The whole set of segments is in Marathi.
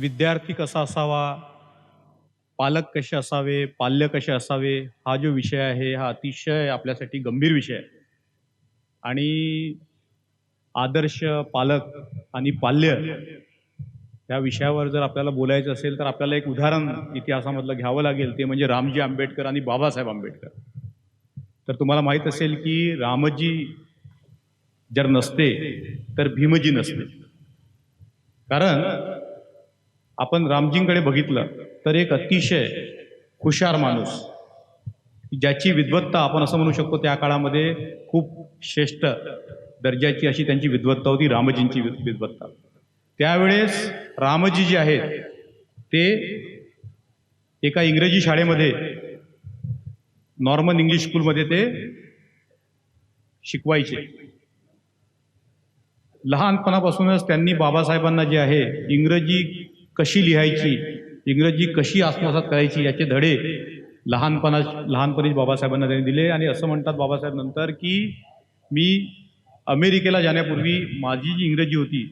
विद्यार्थी कसा असावा? पालक कसे असावे? पाल्य कसे असावे? हा जो विषय आहे हा अतिशय आपल्यासाठी गंभीर विषय आहे. आणि आदर्श पालक आणि पाल्य या विषयावर जर आपल्याला बोलायचं असेल तर आपल्याला एक उदाहरण इतिहासामधलं घ्यावं लागेल. ते म्हणजे रामजी आंबेडकर आणि बाबासाहेब आंबेडकर. तर तुम्हाला माहीत असेल की रामजी जर नसते तर भीमजी नसते. कारण आपण रामजींकडे बघितलं तर एक अतिशय हुशार माणूस ज्याची विद्वत्ता आपण असं म्हणू शकतो त्या काळामध्ये खूप श्रेष्ठ दर्जाची अशी त्यांची विद्वत्ता होती रामजींची विद्वत्ता. त्यावेळेस रामजी जे आहेत ते एका इंग्रजी शाळेमध्ये नॉर्मल इंग्लिश स्कूलमध्ये ते शिकवायचे. लहानपणापासूनच त्यांनी बाबासाहेबांना जे आहे इंग्रजी कशी लिहायची इंग्रजी कशी आत्मसात करायची याचे धडे लहानपणा लहानपणीच बाबासाहेबांना त्यांनी दिले आणि असं म्हणतात बाबासाहेब नंतर की मी अमेरिकेला जाण्यापूर्वी माझी जी इंग्रजी होती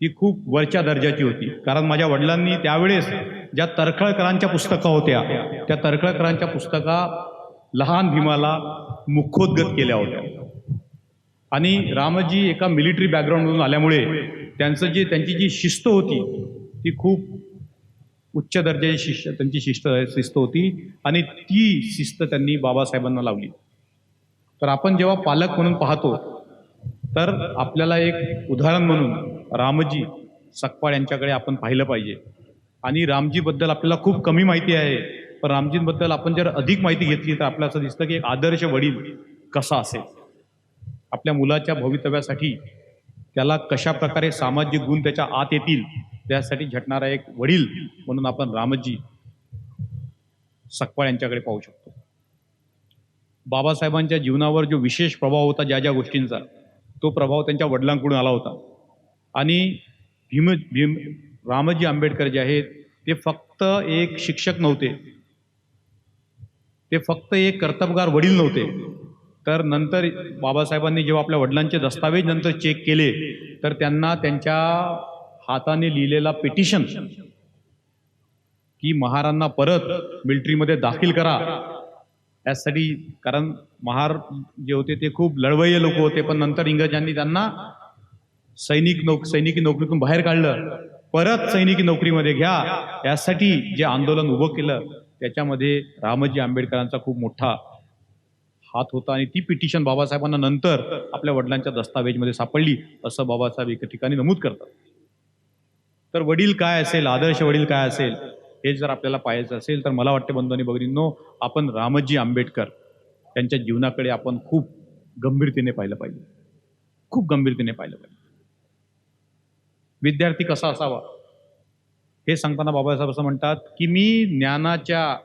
ती खूप वरच्या दर्जाची होती. कारण माझ्या वडिलांनी त्यावेळेस ज्या तरखळकरांच्या पुस्तका होत्या त्या तरखळकरांच्या पुस्तका लहान भीमाला मुखोद्गत केल्या होत्या. आणि रामजी एका मिलिटरी बॅकग्राऊंडमधून आल्यामुळे त्यांचं जे त्यांची जी शिस्त होती ती खूप उच्च दर्जाची शिष्य त्यांची शिस्त शिस्त होती आणि ती शिस्त त्यांनी बाबासाहेबांना लावली. तर आपण जेव्हा पालक म्हणून पाहतो तर आपल्याला एक उदाहरण म्हणून रामजी सकपाळ यांच्याकडे आपण पाहिलं पाहिजे. आणि रामजीबद्दल आपल्याला खूप कमी माहिती आहे पण रामजींबद्दल आपण जर अधिक माहिती घेतली तर आपल्याला असं दिसतं की एक आदर्श वडील कसा असेल? आपल्या मुलाच्या भवितव्यासाठी त्याला कशा प्रकारे सामाजिक गुण त्याच्या आत येतील त्यासाठी झटणारा एक वडील म्हणून आपण रामजी सकपाळ यांच्याकडे पाहू शकतो. बाबासाहेबांच्या जीवनावर जो विशेष प्रभाव होता ज्या ज्या गोष्टींचा तो प्रभाव त्यांच्या वडिलांकडून आला होता. आणि भीम भीम रामजी आंबेडकर जे आहेत ते फक्त एक शिक्षक नव्हते. ते फक्त एक कर्तबगार वडील नव्हते. तर नंतर बाबासाहेबांनी जेव्हा आपल्या वडिलांचे दस्तावेज नंतर चेक केले तर त्यांना त्यांच्या हाताने लिहिलेला पिटिशन की महारांना परत मिलिटरीमध्ये दाखल करा. यासाठी कारण महार जे होते ते खूप लढवय्य लोक होते पण नंतर इंग्रजांनी त्यांना सैनिक नोक सैनिकी नोकरीतून बाहेर काढलं. परत सैनिकी नोकरीमध्ये घ्या. यासाठी जे आंदोलन उभं केलं त्याच्यामध्ये रामजी आंबेडकरांचा खूप मोठा हात होता आणि ती पिटिशन बाबासाहेबांना नंतर आपल्या वडिलांच्या दस्तावेजमध्ये सापडली असं बाबासाहेब एका ठिकाणी नमूद करतात. तर वडील काय असेल आदर्श वडील काय असेल हे जर आपल्याला पाहायचं असेल तर मला वाटते बंधू आणि भगिनींनो आपण रामजी आंबेडकर त्यांच्या जीवनाकडे आपण खूप गंभीरतेने पाहिलं पाहिजे. खूप गंभीरतेने पाहिलं पाहिजे. विद्यार्थी कसा असावा? हे सांगताना बाबासाहेब असं म्हणतात की मी ज्ञानाच्या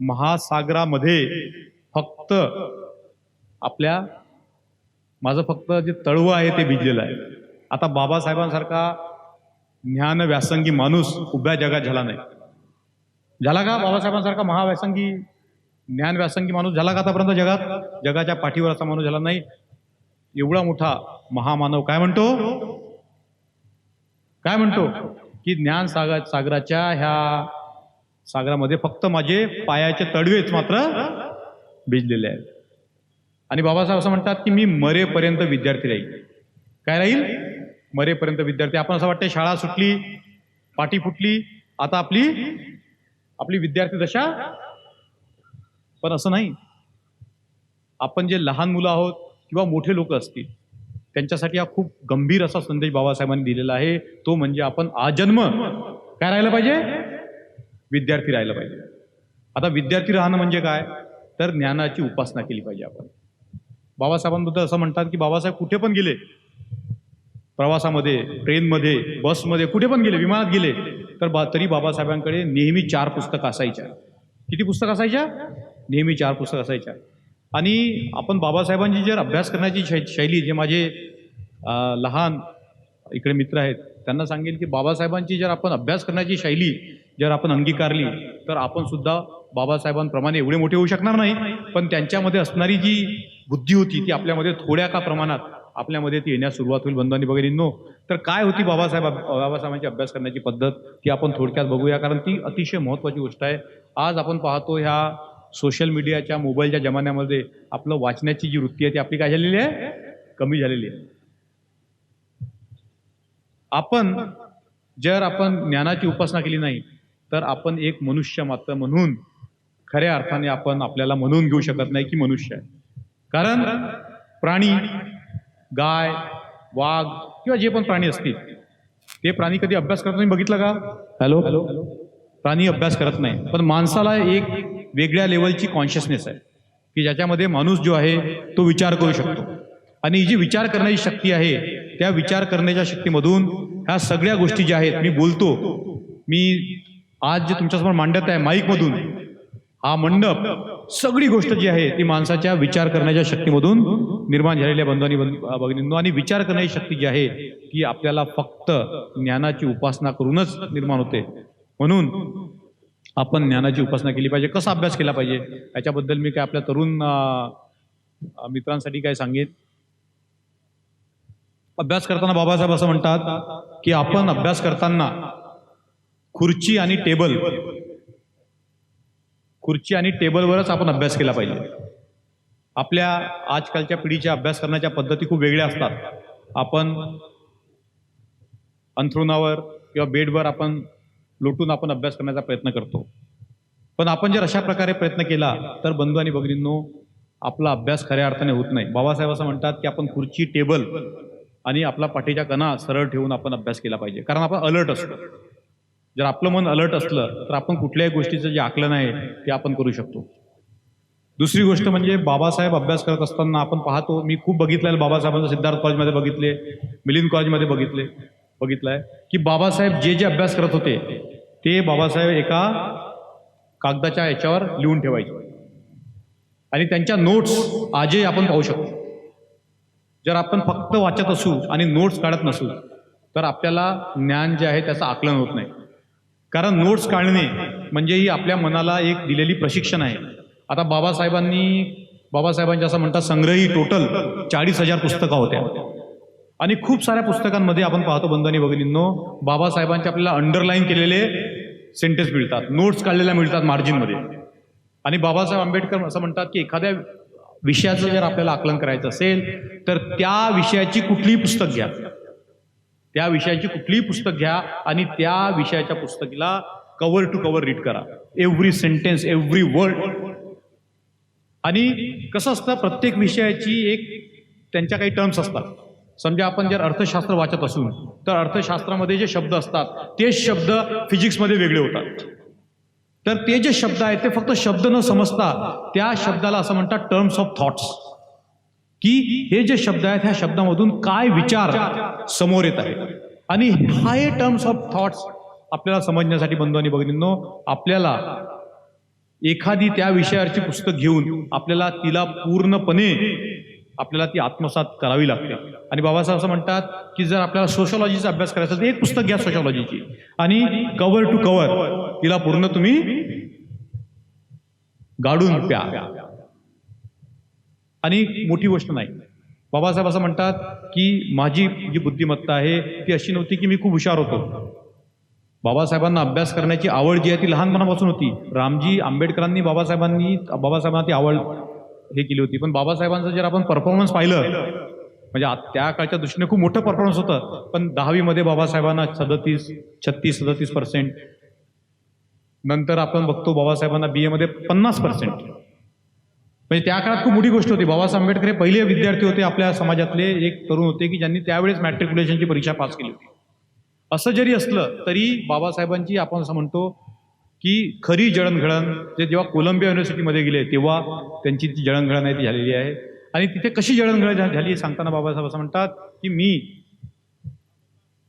महासागरामध्ये फक्त आपल्या माझं फक्त जे तळवं आहे ते भिजलेलं आहे. आता बाबासाहेबांसारखा ज्ञान व्यासंगी माणूस उभ्या जगात झाला नाही. झाला का बाबासाहेबांसारखा महाव्यासंगी ज्ञान व्यासंगी माणूस? झाला का आतापर्यंत जगात? जगाच्या पाठीवर असा माणूस झाला नाही. एवढा मोठा महामानव काय म्हणतो? काय म्हणतो? की ज्ञान सागर सागराच्या ह्या सागरामध्ये फक्त माझे पायाचे तडवेच मात्र भिजलेले आहेत. आणि बाबासाहेब असं म्हणतात की मी मरेपर्यंत विद्यार्थी राहील काय राहील मरेपर्यंत विद्यार्थी. आपण असं वाटतं शाळा सुटली पाठी फुटली आता आपली आपली विद्यार्थी दशा. पण असं नाही. आपण जे लहान मुलं आहोत किंवा मोठे लोक असतील त्यांच्यासाठी हा खूप गंभीर असा संदेश बाबासाहेबांनी दिलेला आहे. तो म्हणजे आपण आजन्म काय राहिलं पाहिजे? विद्यार्थी राहिलं पाहिजे. आता विद्यार्थी राहणं म्हणजे काय? तर ज्ञानाची उपासना केली पाहिजे आपण. बाबासाहेबांबद्दल असं म्हणतात की बाबासाहेब कुठे पण गेले प्रवासामध्ये ट्रेनमध्ये बसमध्ये कुठे पण गेले विमानात गेले तर बा तरी बाबासाहेबांकडे नेहमी चार पुस्तकं असायच्या. किती पुस्तकं असायच्या? नेहमी चार पुस्तकं असायच्या. आणि आपण बाबासाहेबांची जर अभ्यास करण्याची शै शैली जे माझे लहान इकडे मित्र आहेत त्यांना सांगेल की बाबासाहेबांची जर आपण अभ्यास करण्याची शैली जर आपण अंगीकारली तर आपण सुद्धा बाबासाहेबांप्रमाणे एवढे मोठे होऊ शकणार नाही. पण त्यांच्यामध्ये असणारी जी बुद्धी होती ती आपल्यामध्ये थोड्या का प्रमाणात आपल्यामध्ये ती येण्यास सुरुवात होईल. बंधुनी भगिनींनो तर काय होती बाबासाहेब बाबासाहेबांची अभ्यास करण्याची पद्धत ती आपण थोडक्यात बघूया. कारण ती अतिशय महत्त्वाची गोष्ट आहे. आज आपण पाहतो ह्या सोशल मीडियाच्या मोबाईलच्या जमान्यामध्ये आपलं वाचण्याची जी वृत्ती आहे ती आपली काय झालेली आहे? कमी झालेली आहे. आपण जर आपण ज्ञानाची उपासना केली नाही तर आपण एक मनुष्य मात्र म्हणून खऱ्या अर्थाने आपण आपल्याला म्हणून घेऊ शकत नाही की मनुष्य आहे. कारण प्राणी गाय वाघ किंवा जे पण प्राणी असतील. ते प्राणी कधी अभ्यास करत नाही बघितलं का? हॅलो? हॅलो? प्राणी अभ्यास करत नाही. पण माणसाला एक वेगळ्या लेवलची कॉन्शियसनेस आहे. की ज्याच्यामध्ये माणूस जो आहे तो विचार करू शकतो. आणि ही जी विचार करण्याची शक्ती आहे त्या विचार करण्याच्या शक्तीमधून ह्या सगळ्या गोष्टी ज्या आहेत मी बोलतो. मी आज जे तुमच्यासमोर मांडत आहे माईकमधून हा मंडप सगळी गोष्ट जी आहे ती माणसाच्या विचार करण्याच्या शक्तीमधून निर्माण झालेल्या बंधू भगिनींनो आणि विचार करण्याची शक्ती जी आहे की आपल्याला फक्त ज्ञानाची उपासना करूनच निर्माण होते. म्हणून आपण ज्ञानाची उपासना केली पाहिजे. कसा अभ्यास केला पाहिजे? याच्याबद्दल मी काय आपल्या तरुण मित्रांसाठी काय सांगेन? अभ्यास करताना बाबासाहेब असं म्हणतात की आपण अभ्यास करताना खुर्ची आणि टेबल खुर्ची आणि टेबलवरच आपण अभ्यास केला पाहिजे. आपल्या आजकालच्या पिढीच्या अभ्यास करण्याच्या पद्धती खूप वेगळ्या असतात. आपण अंथरुणावर किंवा बेडवर आपण लोटून आपण अभ्यास करण्याचा प्रयत्न करतो. पण आपण जर अशा प्रकारे प्रयत्न केला तर बंधू आणि भगिनींनो आपला अभ्यास खऱ्या अर्थाने होत नाही. बाबासाहेब असं म्हणतात की आपण खुर्ची टेबल आणि आपला पाठीच्या कणा सरळ ठेवून आपण अभ्यास केला पाहिजे. कारण आपण अलर्ट असतो. जर आपलं मन अलर्ट असलं तर आपण कुठल्याही गोष्टीचं जे आकलन आहे ते आपण करू शकतो. दुसरी गोष्ट म्हणजे बाबासाहेब अभ्यास करत असताना आपण पाहतो मी खूप बघितलेलं बाबासाहेबांचं सिद्धार्थ कॉलेजमध्ये बघितले मिलिंद कॉलेजमध्ये बघितले बघितलंय की बाबासाहेब जे जे अभ्यास करत होते ते बाबासाहेब एका कागदाच्या याच्यावर लिहून ठेवायचे. आणि त्यांच्या नोट्स आजही आपण पाहू शकतो. जर आपण फक्त वाचत असू आणि नोट्स काढत नसू तर आपल्याला ज्ञान जे आहे त्याचं आकलन होत नाही. कारण नोट्स काढणे म्हणजे ही आपल्या मनाला एक दिलेली प्रशिक्षण आहे. आता बाबासाहेबांनी बाबासाहेबांच्या असं म्हणतात संग्रही टोटल चाळीस हजार पुस्तकं होत्या. आणि खूप साऱ्या पुस्तकांमध्ये आपण पाहतो बंधनी भगिनींनो बाबासाहेबांचे आपल्याला अंडरलाईन केलेले सेंटेन्स मिळतात. नोट्स काढलेल्या मिळतात मार्जिनमध्ये आणि बाबासाहेब आंबेडकर असं म्हणतात की एखाद्या विषयाचं जर आपल्याला आकलन करायचं असेल तर त्या विषयाची कुठलीही पुस्तक घ्या. त्या विषयाची कुठलीही पुस्तक घ्या आणि त्या विषयाच्या पुस्तकीला कवर टू कवर रीड करा. एव्हरी सेंटेन्स एव्हरी वर्ड आणि कसं असतं प्रत्येक विषयाची एक त्यांच्या काही टर्म्स असतात. समजा आपण जर अर्थशास्त्र वाचत असू तर अर्थशास्त्रामध्ये जे शब्द असतात तेच शब्द फिजिक्समध्ये वेगळे होतात. तर ते जे शब्द आहेत ते फक्त शब्द न समजता त्या शब्दाला असं म्हणतात टर्म्स ऑफ थॉट्स की हे जे शब्द आहेत ह्या शब्दामधून काय विचार समोर येत आहे आणि हा हे टर्म्स ऑफ थॉट्स आपल्याला समजण्यासाठी बंधू आणि भगिनींनो आपल्याला एखादी त्या विषयाची पुस्तक घेऊन आपल्याला तिला पूर्णपणे आपल्याला ती आत्मसात करावी लागते. आणि बाबासाहेब असं म्हणतात की जर आपल्याला सोशॉलॉजीचा अभ्यास करायचा तर एक पुस्तक घ्या सोशॉलॉजीची आणि कवर टू कवर तिला पूर्ण तुम्ही गाडून प्या आणि मोठी गोष्ट नाही. बाबासाहेब असं म्हणतात की माझी जी बुद्धिमत्ता आहे ती अशी नव्हती की मी खूप हुशार होतो. बाबासाहेबांना अभ्यास करण्याची आवड जी आहे ती लहानपणापासून होती. रामजी आंबेडकरांनी बाबासाहेबांनी बाबासाहेबांना ती आवड हे केली होती. पण बाबासाहेबांचं जर आपण परफॉर्मन्स पाहिलं म्हणजे त्या काळच्या दृष्टीने खूप मोठं परफॉर्मन्स होतं. पण दहावीमध्ये बाबासाहेबांना सदतीस छत्तीस सदतीस पर्सेंट नंतर आपण बघतो बाबासाहेबांना बी एमध्ये पन्नास पर्सेंट म्हणजे त्या काळात खूप मोठी गोष्ट होती. बाबासाहेब आंबेडकर हे पहिले विद्यार्थी होते आपल्या समाजातले. एक तरुण होते की ज्यांनी त्यावेळेस मॅट्रिक्युलेशनची परीक्षा पास केली होती. असं जरी असलं तरी बाबासाहेबांची आपण असं म्हणतो की खरी जळणघळण जे जेव्हा कोलंबिया युनिव्हर्सिटीमध्ये गेले तेव्हा त्यांची ती जळणघळण आहे ती झालेली आहे. आणि तिथे कशी जळणघळण झाली हे सांगताना बाबासाहेब असं म्हणतात की मी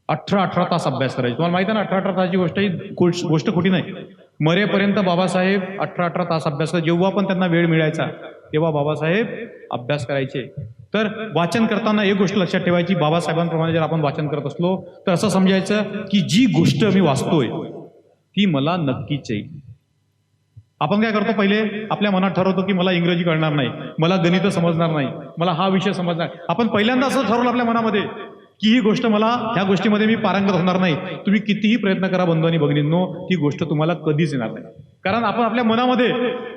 अठरा अठरा तास अभ्यास करायची. तुम्हाला माहिती आहे ना अठरा अठरा तासाची गोष्ट ही गोष्ट खोटी नाही. मरेपर्यंत बाबासाहेब अठरा अठरा तास अभ्यास जेव्हा पण त्यांना वेळ मिळायचा तेव्हा बाबासाहेब अभ्यास करायचे. तर वाचन करताना एक गोष्ट लक्षात ठेवायची बाबासाहेबांप्रमाणे जर आपण वाचन करत असलो तर असं समजायचं की जी गोष्ट मी वाचतोय ती मला नक्कीच येईल. आपण काय करतो पहिले आपल्या मनात ठरवतो की मला इंग्रजी कळणार नाही मला गणित समजणार नाही मला हा विषय समजणार. आपण पहिल्यांदा असं ठरवलं आपल्या मनामध्ये की ही गोष्ट मला ह्या गोष्टीमध्ये मी पारंगत होणार नाही. तुम्ही कितीही प्रयत्न करा बंधू आणि भगिनींनो ती गोष्ट तुम्हाला कधीच येणार नाही. कारण आपण आपल्या मनामध्ये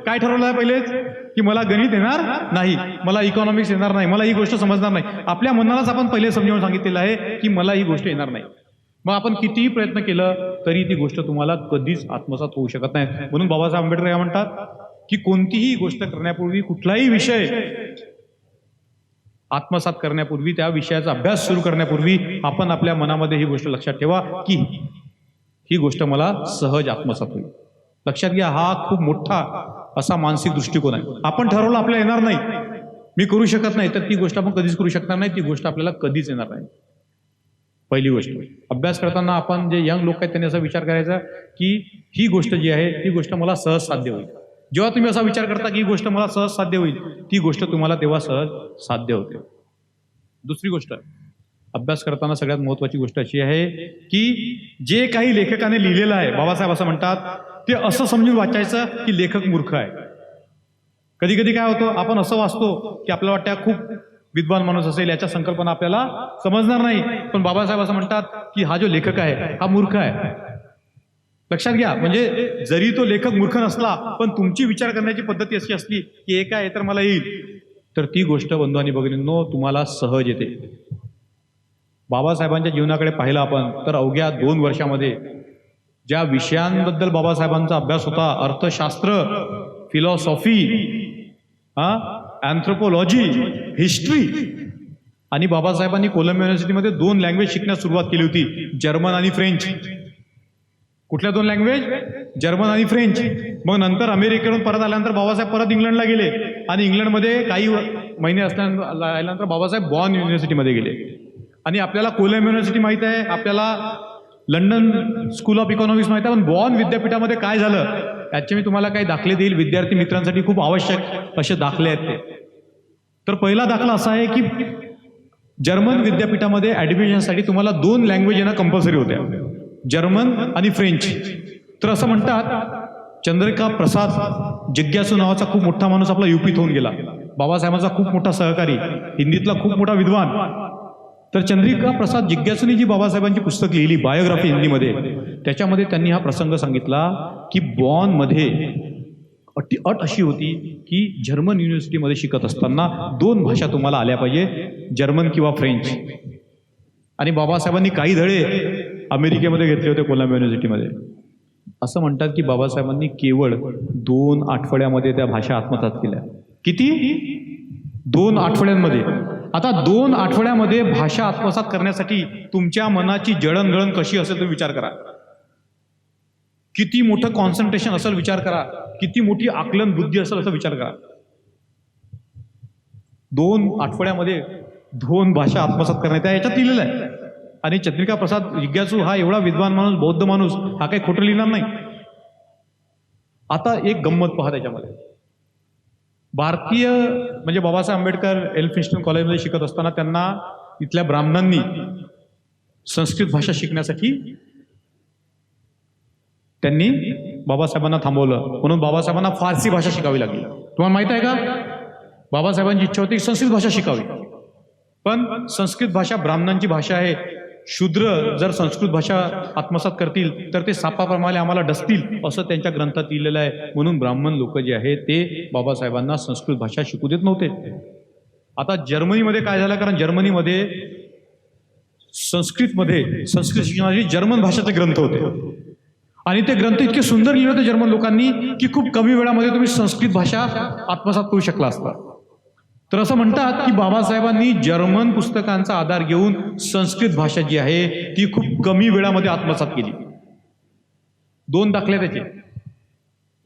काय ठरवलं आहे पहिलेच? की मला गणित येणार नाही मला इकॉनॉमिक्स येणार नाही मला ही गोष्ट समजणार नाही. आपल्या मनालाच आपण पहिले समजावून सांगितलेलं आहे की मला ही गोष्ट येणार नाही. मग आपण कितीही प्रयत्न केलं तरी ती गोष्ट तुम्हाला कधीच आत्मसात होऊ शकत नाही. म्हणून बाबासाहेब आंबेडकर या म्हणतात की कोणतीही गोष्ट करण्यापूर्वी कुठलाही विषय आत्मसात करण्यापूर्वी त्या विषयाचा अभ्यास सुरू करण्यापूर्वी आपण आपल्या मनामध्ये ही गोष्ट लक्षात ठेवा की ही गोष्ट मला सहज आत्मसात होईल. लक्षात घ्या हा खूप मोठा असा मानसिक दृष्टिकोन आहे. आपण ठरवलं आपल्याला येणार नाही. मी करू शकत नाही तर ती गोष्ट आपण कधीच करू शकणार नाही ती गोष्ट आपल्याला कधीच येणार नाही. पहिली गोष्ट अभ्यास करताना आपण जे यंग लोक आहेत त्यांनी असा विचार करायचा की ही गोष्ट जी आहे ती गोष्ट मला सहज साध्य होईल. जेव्हा तुम्ही असा विचार करता की ही गोष्ट मला सहज साध्य होईल ती गोष्ट तुम्हाला तेव्हा सहज साध्य होते. दुसरी गोष्ट अभ्यास करताना सगळ्यात महत्वाची गोष्ट अशी आहे की जे काही लेखकाने लिहिलेलं आहे बाबासाहेब असं म्हणतात ते असं समजून वाचायचं की लेखक मूर्ख आहे. कधी कधी काय होतं आपण असं वाचतो की आपल्याला वाटतं खूप विद्वान माणूस असेल याच्या संकल्पना आपल्याला समजणार नाही. पण बाबासाहेब असं म्हणतात की हा जो लेखक आहे हा मूर्ख आहे. लक्षात घ्या म्हणजे जरी तो लेखक मूर्ख नसला पण तुमची विचार करण्याची पद्धती अशी असली की एक आहे तर मला येईल. तर ती गोष्ट बंधू आणि भगिनींनो तुम्हाला सहज येते. बाबासाहेबांच्या जीवनाकडे पाहिलं आपण तर अवघ्या दोन वर्षामध्ये ज्या विषयांबद्दल बाबासाहेबांचा अभ्यास होता अर्थशास्त्र फिलॉसॉफी हा अँथ्रोपोलॉजी हिस्ट्री आणि बाबासाहेबांनी कोलंबिया युनिव्हर्सिटीमध्ये दोन लँग्वेज शिकण्यास सुरुवात केली होती जर्मन आणि फ्रेंच. कुठल्या दोन लँग्वेज जर्मन आणि फ्रेंच मग नंतर अमेरिकेकडून परत आल्यानंतर बाबासाहेब परत इंग्लंडला गेले. आणि इंग्लंडमध्ये काही महिने असल्यानंतर आल्यानंतर बाबासाहेब बॉर्न युनिव्हर्सिटीमध्ये गेले. आणि आपल्याला कोलम युनिव्हर्सिटी माहीत आहे आपल्याला लंडन स्कूल ऑफ इकॉनॉमिक्स माहिती आहे पण बॉर्न विद्यापीठामध्ये काय झालं? याचे मी तुम्हाला काही दाखले देईल. विद्यार्थी मित्रांसाठी खूप आवश्यक असे दाखले आहेत ते. तर पहिला दाखला असा आहे की जर्मन विद्यापीठामध्ये ॲडमिशनसाठी तुम्हाला दोन लँग्वेज येणं कंपल्सरी होत्या जर्मन आणि फ्रेंच. तर असं म्हणतात चंद्रिका प्रसाद जिज्ञासू नावाचा खूप मोठा माणूस आपला युपीत होऊन गेला. बाबासाहेबांचा खूप मोठा सहकारी हिंदीतला खूप मोठा विद्वान. तर चंद्रिका प्रसाद जिज्ञासूनी जी बाबासाहेबांची पुस्तक लिहिली बायोग्राफी हिंदीमध्ये त्याच्यामध्ये त्यांनी हा प्रसंग सांगितला की बॉनमध्ये अटी अट अशी होती की जर्मन युनिव्हर्सिटीमध्ये शिकत असताना दोन भाषा तुम्हाला आल्या पाहिजे जर्मन किंवा फ्रेंच. आणि बाबासाहेबांनी काही धडे अमेरिकेमध्ये घेतले होते कोलंबिया युनिव्हर्सिटीमध्ये असं म्हणतात की बाबासाहेबांनी केवळ दोन आठवड्यामध्ये त्या भाषा आत्मसात केल्या. किती? दोन आठवड्यांमध्ये. आता दोन आठवड्यामध्ये भाषा आत्मसात करण्यासाठी तुमच्या मनाची जळणगळण कशी असेल तुम्ही विचार करा. किती मोठं कॉन्सन्ट्रेशन असेल विचार करा. किती मोठी आकलन बुद्धी असेल असं विचार करा. दोन आठवड्यामध्ये दोन भाषा आत्मसात करण्यात याच्यात लिहिलेलं आहे. आणि चंद्रिका प्रसाद जिज्ञासू हा एवढा विद्वान माणूस बौद्ध माणूस हा काही खोटं लिहिणार नाही. आता एक गंमत पहा त्याच्यामध्ये. भारतीय म्हणजे बाबासाहेब आंबेडकर एल्फिन्स्टन कॉलेजमध्ये शिकत असताना त्यांना इथल्या ब्राह्मणांनी संस्कृत भाषा शिकण्यासाठी त्यांनी बाबासाहेबांना थांबवलं. म्हणून बाबासाहेबांना फारसी भाषा शिकावी लागली. तुम्हाला माहीत आहे का? बाबासाहेबांची इच्छा होती संस्कृत भाषा शिकावी. पण संस्कृत भाषा ब्राह्मणांची भाषा आहे. शूद्र जर संस्कृत भाषा आत्मसात करतील तर ते सापाप्रमाणे आम्हाला डसतील असं त्यांच्या ग्रंथात लिहिलेलं आहे. म्हणून ब्राह्मण लोक जे आहे ते बाबासाहेबांना संस्कृत भाषा शिकू देत नव्हते. आता जर्मनीमध्ये काय झालं? कारण जर्मनीमध्ये संस्कृतमध्ये संस्कृत शिक्षणाचे जर्मन भाषेचे ग्रंथ होते. आणि ते ग्रंथ इतके सुंदर लिहिले होते जर्मन लोकांनी की खूप कमी वेळामध्ये तुम्ही संस्कृत भाषा आत्मसात करू शकला असता. तर असं म्हणतात की बाबासाहेबांनी जर्मन पुस्तकांचा आधार घेऊन संस्कृत भाषा जी आहे ती खूप कमी वेळामध्ये आत्मसात केली. दोन दाखले त्याचे.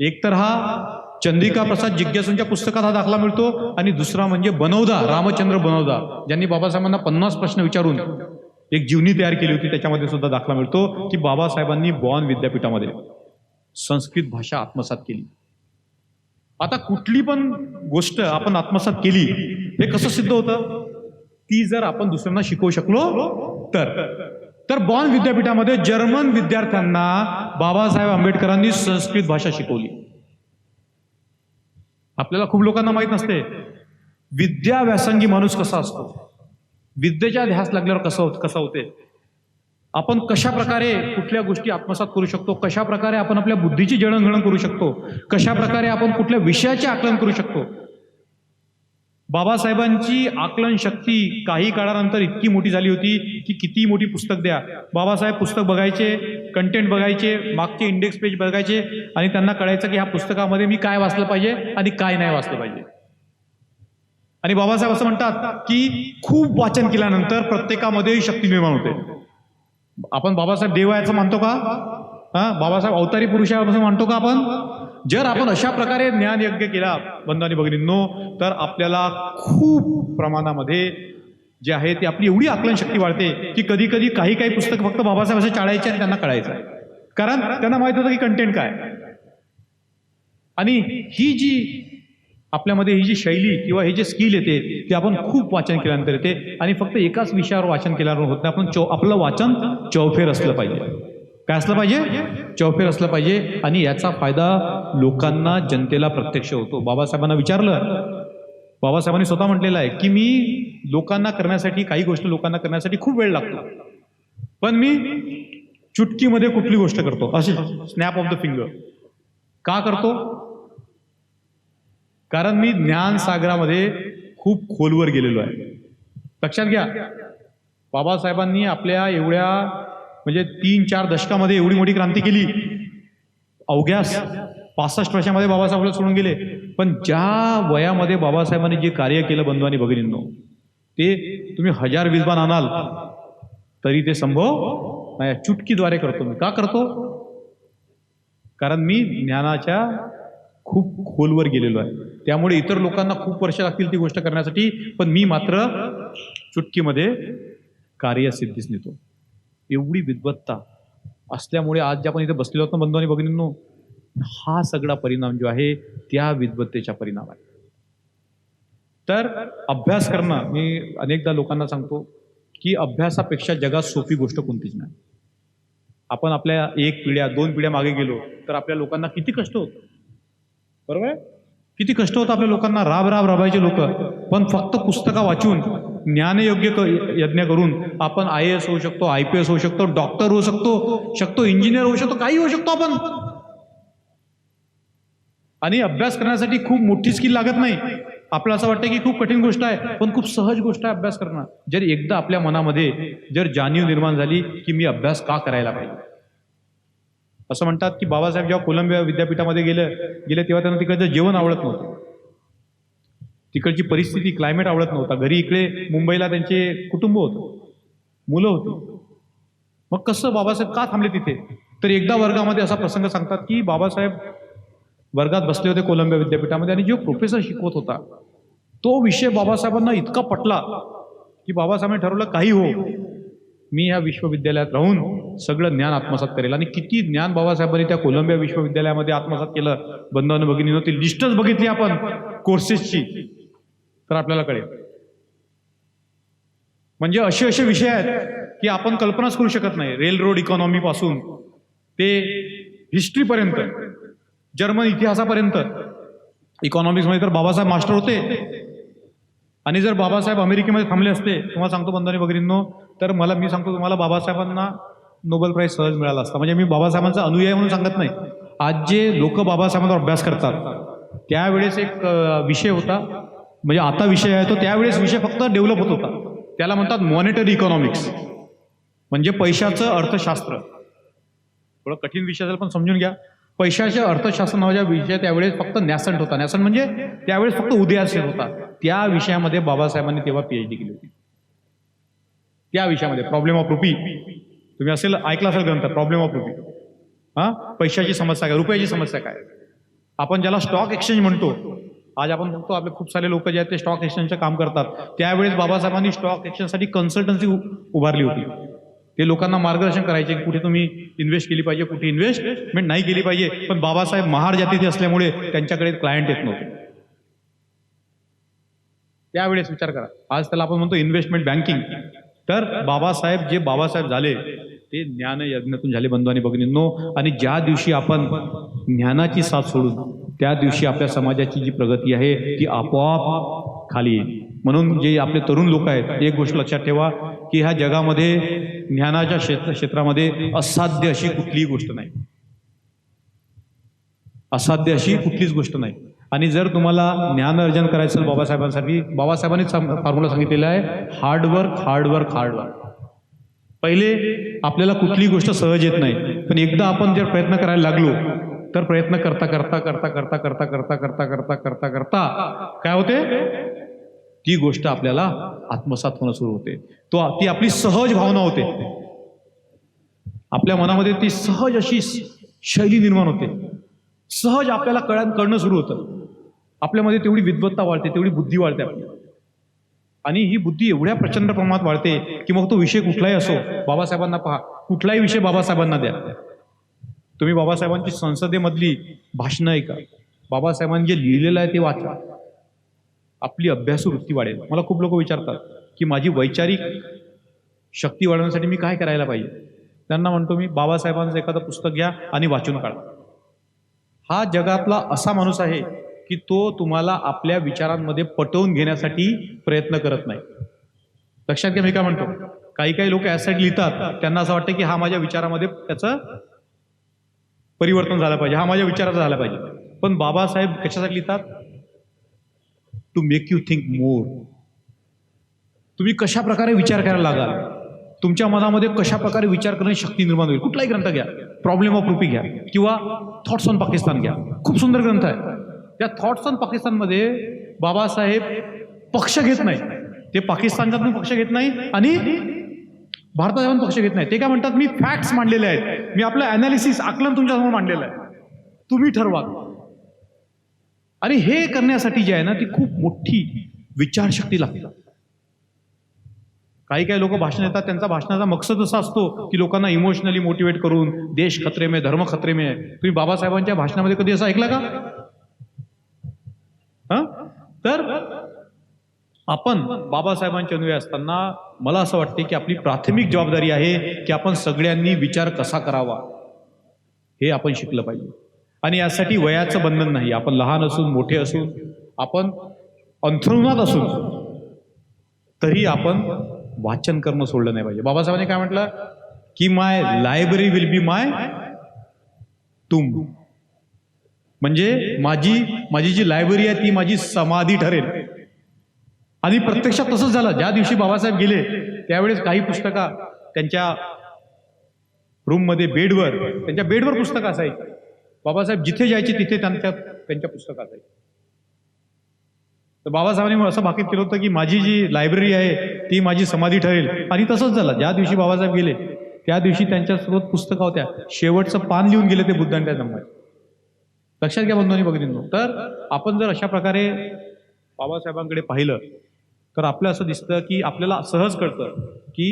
एक तर हा चंद्रिका प्रसाद जिज्ञासूंच्या पुस्तकात हा दाखला मिळतो आणि दुसरा म्हणजे बनवदा रामचंद्र बनवदा ज्यांनी बाबासाहेबांना पन्नास प्रश्न विचारून एक जीवनी तयार केली होती त्याच्यामध्ये सुद्धा दाखला मिळतो की बाबासाहेबांनी बॉन विद्यापीठामध्ये संस्कृत भाषा आत्मसात केली. आता कुठली पण गोष्ट आपण आत्मसात केली हे कसं सिद्ध होतं? ती जर आपण दुसऱ्यांना शिकवू शकलो तर. तर बॉन विद्यापीठामध्ये जर्मन विद्यार्थ्यांना बाबासाहेब आंबेडकरांनी संस्कृत भाषा शिकवली. आपल्याला खूप लोकांना माहीत नसते. विद्या व्यासंगी माणूस कसा असतो? विद्येच्या ध्यास लागल्यावर कसं होत कसं होते? आपण कशा प्रकारे कुठल्या गोष्टी आत्मसात करू शकतो? कशा प्रकारे आपण आपल्या बुद्धीची जळणघळण करू शकतो? कशा प्रकारे आपण कुठल्या विषयाचे आकलन करू शकतो? बाबासाहेबांची आकलन शक्ती काही काळानंतर इतकी मोठी झाली होती की किती मोठी पुस्तक द्या. बाबासाहेब पुस्तक बघायचे कंटेंट बघायचे मागचे इंडेक्स पेज बघायचे आणि त्यांना कळायचं की ह्या पुस्तकामध्ये मी काय वाचलं पाहिजे आणि काय नाही वाचलं पाहिजे. आणि बाबासाहेब असं म्हणतात की खूप वाचन केल्यानंतर प्रत्येकामध्ये शक्ती निर्माण होते. आपण बाबासाहेब देव याचं मानतो का? हा? बाबासाहेब अवतारी पुरुष आहे असं मानतो का आपण? जर आपण अशा प्रकारे ज्ञान यज्ञ केला बंधानी भगिनींनो तर आपल्याला खूप प्रमाणामध्ये जे आहे ते आपली एवढी आकलन शक्ती वाढते की कधी कधी काही काही पुस्तक फक्त बाबासाहेब असे चाळायचे आणि त्यांना कळायचं. आहे कारण त्यांना माहीत होतं की कंटेंट काय. आणि ही जी आपल्यामध्ये ही जी शैली किंवा हे जे स्किल येते ते आपण खूप वाचन केल्यानंतर येते. आणि फक्त एकाच विषयावर वाचन केल्यावर होत नाही. आपण चौ आपलं वाचन चौफेर असलं पाहिजे. काय असलं पाहिजे? चौफेर असलं पाहिजे. आणि याचा फायदा लोकांना जनतेला प्रत्यक्ष होतो. बाबासाहेबांना विचारलं. बाबासाहेबांनी स्वतः म्हटलेलं आहे की मी लोकांना करण्यासाठी काही गोष्ट लोकांना करण्यासाठी खूप वेळ लागतो. पण मी चुटकीमध्ये कुठली गोष्ट करतो? अशी. स्नॅप ऑफ द फिंगर का करतो? कारण मी ज्ञान सागरामध्ये खूप खोलवर गेलेलो आहे. लक्षात घ्या. बाबासाहेबांनी आपल्या एवढ्या म्हणजे तीन चार दशकामध्ये एवढी मोठी क्रांती केली. अवघ्या पासष्ट वर्षामध्ये बाबासाहेबांना सोडून गेले. पण ज्या वयामध्ये बाबासाहेबांनी जे कार्य केलं बंधू आणि भगिनींनो ते तुम्ही हजार विद्वान आणाल तरी ते संभव नाही चुटकीद्वारे करतो मी. का करतो? कारण मी ज्ञानाच्या खूप खोलवर गेलेलो आहे. त्यामुळे इतर लोकांना खूप वर्ष लागतील ती गोष्ट करण्यासाठी पण मी मात्र चुटकीमध्ये कार्यसिद्धीस नेतो. एवढी विद्वत्ता असल्यामुळे आज जे आपण इथे बसलेलो आहोत ना बंधू आणि भगिनींनो हा सगळा परिणाम जो आहे त्या विद्वत्तेचा परिणाम आहे. तर अभ्यास करणं मी अनेकदा लोकांना सांगतो की अभ्यासापेक्षा जगात सोपी गोष्ट कोणतीच नाही. आपण आपल्या एक पिढ्या दोन पिढ्या मागे गेलो तर आपल्या लोकांना किती कष्ट होतं. बरोबर आहे? किती कष्ट होतं आपल्या लोकांना? राब राब राबायचे लोक. पण फक्त पुस्तकं वाचून ज्ञानयोग्य क- यज्ञ करून आपण आय एस होऊ शकतो आय पी एस होऊ शकतो डॉक्टर होऊ शकतो शकतो इंजिनियर होऊ शकतो काही होऊ शकतो आपण. आणि अभ्यास करण्यासाठी खूप मोठी स्किल लागत नाही. आपलं असं वाटतं की खूप कठीण गोष्ट आहे पण खूप सहज गोष्ट आहे अभ्यास करणं. जर एकदा आपल्या मनामध्ये जर जाणीव निर्माण झाली की मी अभ्यास का करायला पाहिजे? असं म्हणतात की बाबासाहेब जेव्हा कोलंबिया विद्यापीठामध्ये गेलं गेले तेव्हा त्यांना तिकडचं जेवण आवडत नव्हतं. तिकडची परिस्थिती क्लायमेट आवडत नव्हता. घरी इकडे मुंबईला त्यांचे कुटुंब होतं. मुलं होती. मग कसं बाबासाहेब का थांबले तिथे? तर एकदा वर्गामध्ये असा प्रसंग सांगतात की बाबासाहेब वर्गात बसले होते कोलंबिया विद्यापीठामध्ये आणि जो प्रोफेसर शिकवत होता तो विषय बाबासाहेबांना इतका पटला की बाबासाहेबांनी ठरवलं काही हो. मी ह्या विश्वविद्यालयात राहून सगळं ज्ञान आत्मसात करेल. आणि किती ज्ञान बाबासाहेबांनी त्या कोलंबिया विश्वविद्यालयामध्ये आत्मसात केलं. बंधन भगिनीनं ती लिस्टच बघितली आपण कोर्सेसची तर आपल्याला कळेल. म्हणजे असे असे विषय आहेत की आपण कल्पनाच करू शकत नाही. रेल रोड इकॉनॉमी पासून ते हिस्ट्रीपर्यंत जर्मन इतिहासापर्यंत. इकॉनॉमिक्समध्ये तर बाबासाहेब मास्टर होते. आणि जर बाबासाहेब अमेरिकेमध्ये थांबले असते तुम्हाला सांगतो बंधू भगिनींनो तर मला मी सांगतो तुम्हाला बाबासाहेबांना नोबेल प्राईज सहज मिळाला असता. म्हणजे मी बाबासाहेबांचा अनुयायी म्हणून सांगत नाही. आज जे लोक बाबासाहेबांवर अभ्यास करतात त्यावेळेस एक विषय होता. म्हणजे आता विषय आहे तो त्यावेळेस विषय फक्त डेव्हलप होत होता. त्याला म्हणतात मॉनिटरी इकॉनॉमिक्स म्हणजे पैशाचं अर्थशास्त्र. थोडं कठीण विषय असेल पण समजून घ्या. पैशाच्या अर्थशास्त्र नावाच्या विषय त्यावेळेस फक्त नॅसंट होता. नॅसंट म्हणजे त्यावेळेस फक्त उदयास होता. त्या विषयामध्ये बाबासाहेबांनी तेव्हा पीएचडी केली होती. त्या विषयामध्ये. प्रॉब्लेम ऑफ रुपी तुम्ही असेल ऐकला असेल ग्रंथ प्रॉब्लेम ऑफ रुपी हा? पैशाची समस्या काय? रुपयाची समस्या काय? आपण ज्याला स्टॉक एक्सचेंज म्हणतो आज आपण बघतो आपले खूप सारे लोक जे आहेत ते स्टॉक एक्सचेंजचं काम करतात. त्यावेळेस बाबासाहेबांनी स्टॉक एक्सचेंजसाठी कन्सल्टन्सी उभारली होती. ते लोकांना मार्गदर्शन करायचे की कुठे तुम्ही इन्व्हेस्ट केली पाहिजे कुठे इन्व्हेस्टमेंट नाही केली पाहिजे. पण बाबासाहेब महार जातीचे असल्यामुळे त्यांच्याकडे क्लायंट येत नव्हते. त्यावेळेस विचार करा. आज त्याला आपण म्हणतो इन्व्हेस्टमेंट बँकिंग तर बाबासाहेब जे बाबासाहेब झाले ते ज्ञान यज्ञातून झाले बंधू आणि भगिनींनो. आणि ज्या दिवशी आपण ज्ञानाची साथ सोडून त्या दिवशी आपल्या समाजाची जी प्रगती आहे ती आपोआप खाली येईल. म्हणून जे आपले तरुण लोक आहेत एक गोष्ट लक्षात ठेवा की ह्या जगामध्ये ज्ञानाच्या क्षेत्र क्षेत्रामध्ये असाध्य अशी कुठलीही गोष्ट नाही. असाध्य अशी कुठलीच गोष्ट नाही. आणि जर तुम्हाला ज्ञान अर्जन करायचं असेल बाबासाहेबांसाठी बाबासाहेबांनीच फॉर्म्युला सांगितलेला आहे हार्डवर्क हार्डवर्क हार्डवर्क पहिले आपल्याला कुठलीही गोष्ट सहज येत नाही. पण एकदा आपण जर प्रयत्न करायला लागलो तर प्रयत्न करता करता करता करता करता करता करता करता करता करता काय होते? ती गोष्ट आपल्याला आत्मसात होणं सुरू होते. तो ती आपली सहज भावना होते. आपल्या मनामध्ये ती सहज अशी शैली निर्माण होते. सहज आपल्याला कळ कळणं सुरू होतं. आपल्यामध्ये तेवढी विद्वत्ता वाढते तेवढी बुद्धी वाढते आपली. आणि ही बुद्धी एवढ्या प्रचंड प्रमाणात वाढते की मग तो विषय कुठलाही असो बाबासाहेबांना पहा. कुठलाही विषय बाबासाहेबांना द्या. तुम्ही बाबासाहेबांची संसदेमधली भाषणं ऐका. बाबासाहेबांनी जे लिहिलेलं आहे ते वाचा. आपली अभ्यासू वृत्ती वाढेल. मला खूप लोक विचारतात की माझी वैचारिक शक्ती वाढवण्यासाठी मी काय करायला पाहिजे? त्यांना म्हणतो मी बाबासाहेबांचं एखादं पुस्तक घ्या आणि वाचून काढा. हा जगातला असा माणूस आहे की तो तुम्हाला आपल्या विचारांमध्ये पटवून घेण्यासाठी प्रयत्न करत नाही. लक्षात घ्या मी काय म्हणतो. काही काही लोक यासाठी लिहितात. त्यांना असं वाटतं की हा माझ्या विचारामध्ये त्याचं परिवर्तन झालं पाहिजे. हा माझ्या विचाराचा झाला पाहिजे. पण बाबासाहेब कशासाठी लिहितात? To make you think more तुम्ही कशा प्रकारे विचार करायला लागाल? तुमच्या मनामध्ये कशा प्रकारे विचार करण्याची शक्ती निर्माण होईल? कुठलाही ग्रंथ घ्या. प्रॉब्लेम ऑफ रुपी घ्या. किंवा थॉट्स ऑन पाकिस्तान घ्या. खूप सुंदर ग्रंथ आहे. त्या थॉट्स ऑन पाकिस्तानमध्ये बाबासाहेब पक्ष घेत नाही. ते पाकिस्तानचा पण पक्ष घेत नाही आणि भारताचा पण पक्ष घेत नाही. ते काय म्हणतात? मी फॅक्ट्स मांडलेले आहेत. मी आपलं अनालिसिस आकलन तुमच्यासमोर मांडलेलं आहे. तुम्ही ठरवा. आणि हे करण्यासाठी जे आहे ना ती खूप मोठी विचारशक्ती लागते. काही काही लोक भाषण येतात त्यांचा भाषणाचा मकसद असा असतो की लोकांना इमोशनली मोटिवेट करून देश खतरे में धर्म खतरे में तुम्ही बाबासाहेबांच्या भाषणामध्ये कधी असं ऐकलं का? तर आपण बाबासाहेबांच्या अनुयायी असताना मला असं वाटते की आपली प्राथमिक जबाबदारी आहे की आपण सगळ्यांनी विचार कसा करावा हे आपण शिकलं पाहिजे. आणि यासाठी वयाचं बंधन नाही. आपण लहान असून मोठे असून आपण अंथरुणात असून तरी आपण वाचन करणं सोडलं नाही पाहिजे. बाबासाहेबांनी काय म्हटलं? की माय लायब्ररी विल बी माय तुम. म्हणजे माझी माझी जी लायब्ररी आहे ती माझी समाधी ठरेल. आणि प्रत्यक्षात तसंच झालं. ज्या दिवशी बाबासाहेब गेले त्यावेळेस काही पुस्तका त्यांच्या रूममध्ये बेडवर त्यांच्या बेडवर पुस्तकं असायची. बाबासाहेब जिथे जायचे तिथे त्यांच्या त्यांच्या पुस्तकं असायची. तर बाबासाहेबांनी असं भाकीत केलं होतं की माझी जी लायब्ररी आहे ती माझी समाधी ठरेल. आणि तसंच झालं. ज्या दिवशी बाबासाहेब गेले त्या दिवशी त्यांच्यासोबत पुस्तकं होत्या. शेवटचं पान लिहून गेले ते बुद्धांच्या जन्माचे लक्षात घ्या बंधूंनी भगिनींनो. तर आपण जर अशा प्रकारे बाबासाहेबांकडे पाहिलं तर आपलं असं दिसतं की आपल्याला सहज कळतं की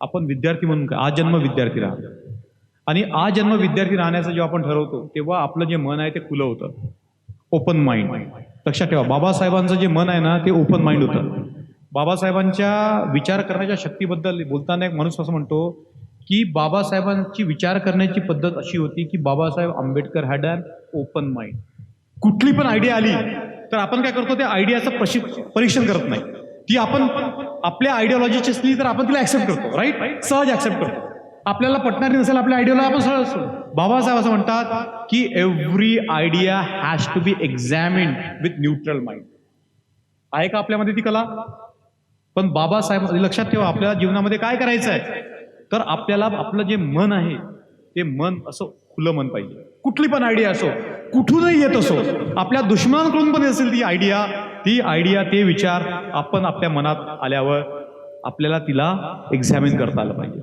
आपण विद्यार्थी म्हणून काय आजन्म विद्यार्थी राहतो. आणि आजन्म विद्यार्थी राहण्याचं जेव्हा आपण ठरवतो तेव्हा आपलं जे मन आहे ते खुलं होतं. ओपन माइंड लक्षात ठेवा बाबासाहेबांचं जे मन आहे ना ते ओपन माइंड होतं. बाबासाहेबांच्या विचार करण्याच्या शक्तीबद्दल बोलताना एक माणूस असं म्हणतो की बाबासाहेबांची विचार करण्याची पद्धत अशी होती की Babasaheb Ambedkar had an open mind कुठली पण आयडिया आली तर आपण काय करतो त्या आयडियाचं प्रशि परीक्षण करत नाही. ती आपण आपल्या आयडिओलॉजीची असली तर आपण तिला ऍक्सेप्ट करतो राईट सहज ऍक्सेप्ट करतो. आपल्याला पटणारी नसेल आपल्या आयडियाला आपण सहज असतो. बाबासाहेब असं म्हणतात की every idea has to be examine with neutral mind आहे का आपल्यामध्ये ती कला? पण बाबासाहेब लक्षात ठेवा आपल्याला जीवनामध्ये काय करायचं आहे तर आपल्याला आपलं जे मन आहे ते मन असं खुलं मन पाहिजे. कुठली पण आयडिया असो कुठूनही येत असो आपल्या दुश्मनांकडून पण असेल ती आयडिया ती आयडिया ते विचार आपण आपल्या मनात आल्यावर आपल्याला तिला एक्झामिन करता आलं पाहिजे.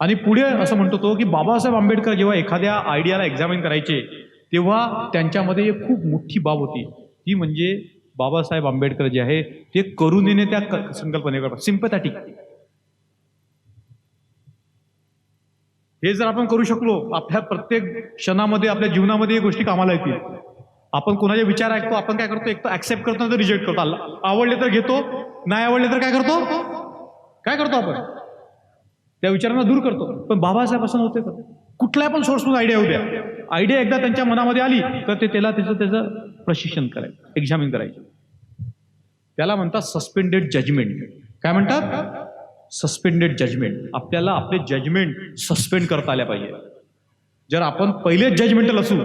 आणि पुढे असं म्हणतो तो की बाबासाहेब आंबेडकर जेव्हा एखाद्या आयडियाला एक्झामिन करायचे तेव्हा त्यांच्यामध्ये एक खूप मोठी बाब होती. ती म्हणजे बाबासाहेब आंबेडकर जे आहे ते करुणेने त्या क- संकल्पनेकडे सिम्पथॅटिक हे जर आपण करू शकलो आपल्या प्रत्येक क्षणामध्ये आपल्या जीवनामध्ये या गोष्टी कामाला येतील. आपण कोणाचे विचार ऐकतो आपण काय करतो? एक तर ऍक्सेप्ट करतो तर रिजेक्ट करतो. आला- आवडले तर घेतो नाही आवडले तर काय करतो? काय करतो आपण? त्या विचारांना दूर करतो. पण बाबासाहेब असं नव्हते तर कुठल्या पण सोर्समधून आयडिया होऊ द्या. आयडिया एकदा त्यांच्या मनामध्ये आली तर ते त्याला त्याचं त्याचं प्रशिक्षण करायचं एक्झामिन करायचं. त्याला म्हणतात सस्पेंडेड जजमेंट काय म्हणतात? सस्पेंडेड जजमेंट आपल्याला आपले जजमेंट सस्पेंड करता आल्या पाहिजे. जर आपण पहिलेच जजमेंटल असू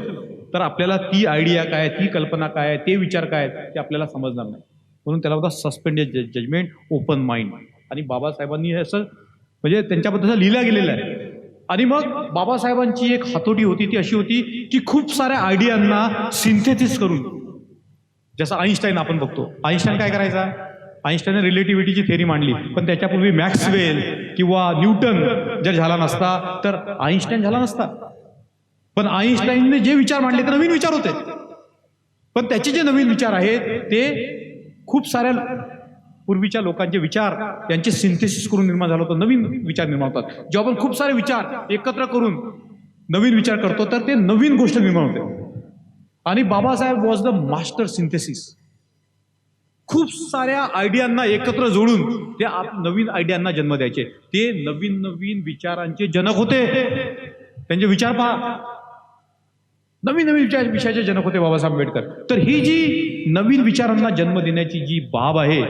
तर आपल्याला ती आयडिया काय ती कल्पना काय आहे, ते विचार काय आहेत, ते आपल्याला समजणार नाही. म्हणून त्याला होता सस्पेंडेड जजमेंट ओपन माइंड आणि बाबासाहेबांनी हे असं म्हणजे त्यांच्याबद्दल असं लिहिलं गेलेलं आहे. आणि मग बाबासाहेबांची एक हातोटी होती ती अशी होती की खूप साऱ्या आयडियांना सिंथेसिस करून जसं आईन्स्टाईन आपण बघतो. आईन्स्टाईन काय करायचा? आईन्स्टाईनने रिलेटिव्हिटीची थेरी मांडली. पण त्याच्यापूर्वी मॅक्सवेल किंवा न्यूटन जर झाला नसता तर आईन्स्टाईन झाला नसता. पण आईन्स्टाईनने जे विचार मांडले ते नवीन विचार होते. पण त्याचे जे नवीन विचार आहेत ते खूप साऱ्या पूर्वीच्या लोकांचे विचार यांचे सिंथेसिस करून निर्माण झालं होतं. नवीन विचार निर्माण होतात. जेव्हा आपण खूप सारे विचार एकत्र करून नवीन विचार करतो तर ते नवीन गोष्ट निर्माण होते. आणि Babasaheb was the master synthesis खूप साऱ्या आयडियांना एकत्र जोडून ते आप नवीन आयडियांना जन्म द्यायचे. ते नवीन नवीन विचारांचे जनक होते. त्यांचे विचार पहा. नवीन नवीन विचार विषयाचे जनक होते बाबासाहेब आंबेडकर. तर ही जी नवीन विचारांना जन्म देण्याची जी बाब आहे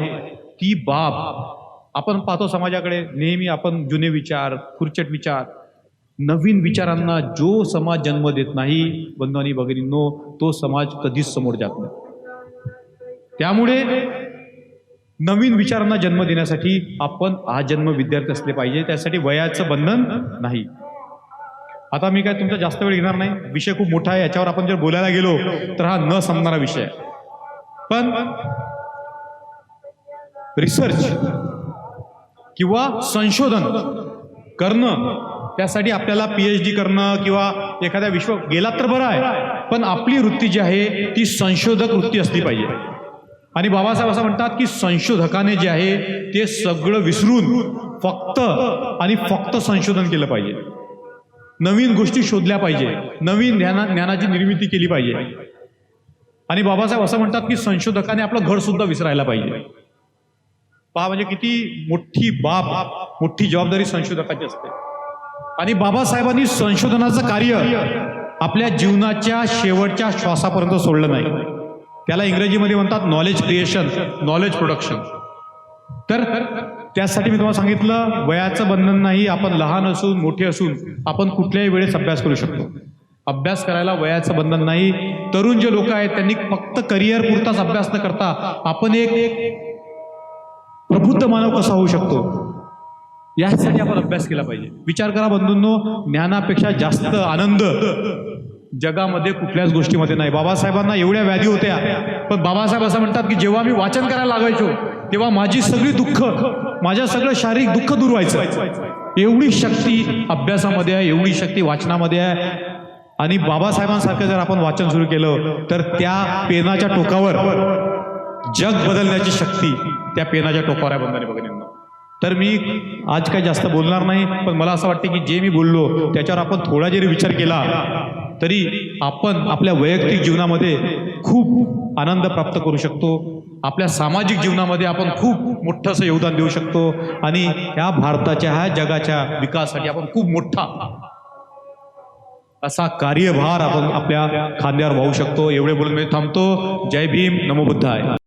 ती बाब आपण पाहतो समाजाकडे. नेहमी आपण जुने विचार खुर्चट विचार नवीन विचारांना जो समाज जन्म देत नाही बंधवानी भगिनींनो तो समाज कधीच समोर जात नाही. त्यामुळे नवीन विचारांना जन्म देण्यासाठी आपण आजन्म विद्यार्थी असले पाहिजे. त्यासाठी वयाचं बंधन नाही. आता मी काय तुमचा जास्त वेळ घेणार नाही. विषय खूप मोठा आहे. याच्यावर आपण जर बोलायला गेलो तर हा न संपणारा विषय आहे. पण रिसर्च किंवा संशोधन करणं त्यासाठी आपल्याला पीएच डी करणं किंवा एखाद्या विश्व गेलात तर बरं आहे. पण आपली वृत्ती जी आहे ती संशोधक वृत्ती असली पाहिजे. आणि बाबासाहेब असं म्हणतात की संशोधकाने जे आहे ते सगळं विसरून फक्त आणि फक्त संशोधन केलं पाहिजे. नवीन गोष्टी शोधल्या पाहिजे. नवीन ज्ञाना ज्ञानाची निर्मिती केली पाहिजे. आणि बाबासाहेब असं म्हणतात की संशोधकाने आपलं घर सुद्धा विसरायला पाहिजे. पहा म्हणजे किती मोठी बाब मोठी जबाबदारी संशोधकाची असते. आणि बाबासाहेबांनी संशोधनाचं कार्य आपल्या जीवनाच्या शेवटच्या श्वासापर्यंत सोडलं नाही. त्याला इंग्रजीमध्ये म्हणतात नॉलेज क्रिएशन नॉलेज प्रोडक्शन तर त्यासाठी मी तुम्हाला सांगितलं वयाचं बंधन नाही आपण लहान असून मोठे असून आपण कुठल्याही वेळेस अभ्यास करू शकतो. अभ्यास करायला वयाचं बंधन नाही. तरुण जे लोक आहेत त्यांनी फक्त करिअर पुरताच अभ्यास न करता आपण एक एक प्रबुद्ध मानव कसा होऊ शकतो? यासाठी आपण अभ्यास केला पाहिजे. विचार करा बंधूंनो ज्ञानापेक्षा जास्त आनंद जगामध्ये कुठल्याच गोष्टीमध्ये नाही. बाबासाहेबांना एवढ्या व्याधी होत्या. पण बाबासाहेब असं म्हणतात की जेव्हा मी वाचन करायला लागायचो तेव्हा माझी सगळी दुःख माझ्या सगळं शारीरिक दुःख दूर व्हायचं. एवढी शक्ती अभ्यासामध्ये आहे एवढी शक्ती वाचनामध्ये आहे. आणि बाबासाहेबांसारखं जर आपण वाचन सुरू केलं तर त्या पेनाच्या टोकावर जग बदलण्याची शक्ती त्या पेनाच्या टोकावर आहे बंधाने बघणे तर मी आज काही जास्त बोलणार नाही पण मला असं वाटतं की जे मी बोललो त्याच्यावर आपण थोडा जरी विचार केला तरी आपण आपल्या वैयक्तिक जीवनामध्ये खूप आनंद प्राप्त करू शकतो. आपल्या सामाजिक जीवनामध्ये आपण खूप मोठं असं योगदान देऊ शकतो आणि ह्या भारताच्या ह्या जगाच्या विकासासाठी आपण खूप मोठा असा कार्यभार आपण आपल्या खांद्यावर वाहू शकतो. एवढे बोलून मी थांबतो. जय भीम. नमो आहे